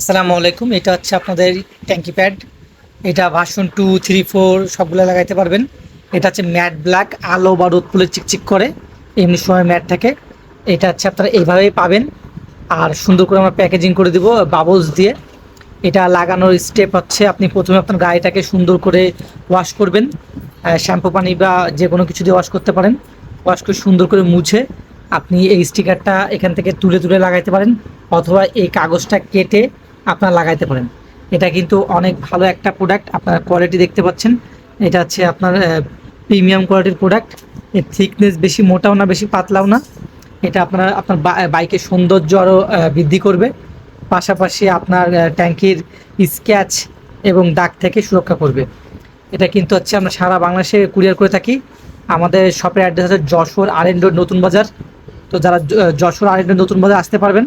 আসসালামু আলাইকুম, এটা হচ্ছে আপনাদের ট্যাঙ্কি প্যাড। এটা ভার্সন টু থ্রি ফোর সবগুলো লাগাইতে পারবেন। এটা হচ্ছে ম্যাট ব্ল্যাক, আলো বা রোদ পুলে চিকচিক করে, এমনি সময় ম্যাট থাকে। এটা হচ্ছে আপনারা এইভাবেই পাবেন। আর সুন্দর করে আমরা প্যাকেজিং করে দিব বাবলস দিয়ে। এটা লাগানোর স্টেপ হচ্ছে, আপনি প্রথমে আপনার গাড়িটাকে সুন্দর করে ওয়াশ করবেন। শ্যাম্পু পানি বা যে কোনো কিছু দিয়ে ওয়াশ করতে পারেন। ওয়াশ করে সুন্দর করে মুছে আপনি এই স্টিকারটা এখান থেকে তুলে তুলে লাগাইতে পারেন। অথবা এই কাগজটা কেটে আপনারা লাগাইতে পারেন। এটা কিন্তু অনেক ভালো একটা প্রোডাক্ট আপনার কোয়ালিটি দেখতে পাচ্ছেন। এটা হচ্ছে আপনার প্রিমিয়াম কোয়ালিটির প্রোডাক্টের থিকনেস বেশি, মোটাও না, বেশি পাতলাও না। এটা আপনার আপনার বাইকের সৌন্দর্য আরও বৃদ্ধি করবে। পাশাপাশি আপনার ট্যাঙ্কির স্ক্যাচ এবং দাগ থেকে সুরক্ষা করবে। এটা কিন্তু হচ্ছে আমরা সারা বাংলাদেশে কুরিয়ার করে থাকি। আমাদের শপের অ্যাড্রেস হচ্ছে যশোর আর এন রোড নতুন বাজার। তো যারা যশোর আর এন রোড নতুন বাজার আসতে পারবেন।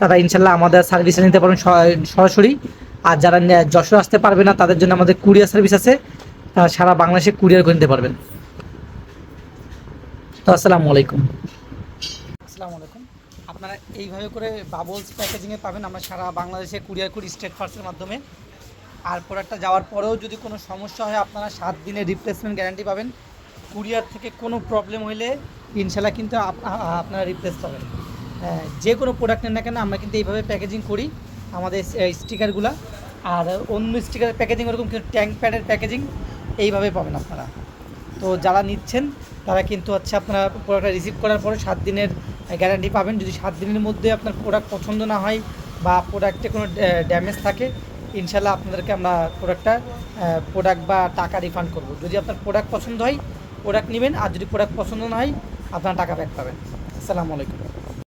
তারা ইনশাল্লাহ আমাদের সার্ভিসে নিতে পারবেন সরাসরি। আর যারা যশোর আসতে পারবে না, তাদের জন্য আমাদের কুরিয়ার সার্ভিস আছে। তারা সারা বাংলাদেশে কুরিয়ার করে নিতে পারবেন। তো আসসালামু আলাইকুম। আসসালামু আলাইকুম। আপনারা এইভাবে করে বাবলস প্যাকেজিংয়ে পাবেন। আমরা সারা বাংলাদেশে কুরিয়ার করি স্টেট ফার্সের মাধ্যমে। আর প্রোডাক্টটা যাওয়ার পরেও যদি কোনো সমস্যা হয়, আপনারা সাত দিনের রিপ্লেসমেন্ট গ্যারান্টি পাবেন। কুরিয়ার থেকে কোনো প্রবলেম হইলে ইনশাল্লাহ কিন্তু আপনারা রিপ্লেস পাবেন। যে কোনো প্রোডাক্ট নেন না কেন, আমরা কিন্তু এইভাবে প্যাকেজিং করি আমাদের স্টিকারগুলো আর অন্য স্টিকারের প্যাকেজিং ওরকম কিন্তু ট্যাঙ্ক প্যাডের প্যাকেজিং এইভাবে পাবেন আপনারা। তো যারা নিচ্ছেন, তারা কিন্তু হচ্ছে আপনারা প্রোডাক্টটা রিসিভ করার পরে সাত দিনের গ্যারান্টি পাবেন। যদি সাত দিনের মধ্যে আপনার প্রোডাক্ট পছন্দ না হয় বা প্রোডাক্টে কোনো ড্যামেজ থাকে ইনশাল্লাহ আপনাদেরকে আমরা প্রোডাক্টটা প্রোডাক্ট বা টাকা রিফান্ড করব। যদি আপনার প্রোডাক্ট পছন্দ হয় প্রোডাক্ট নেবেন। আর যদি প্রোডাক্ট পছন্দ না হয়, আপনার টাকা ব্যাক পাবেন। আসসালামু আলাইকুম।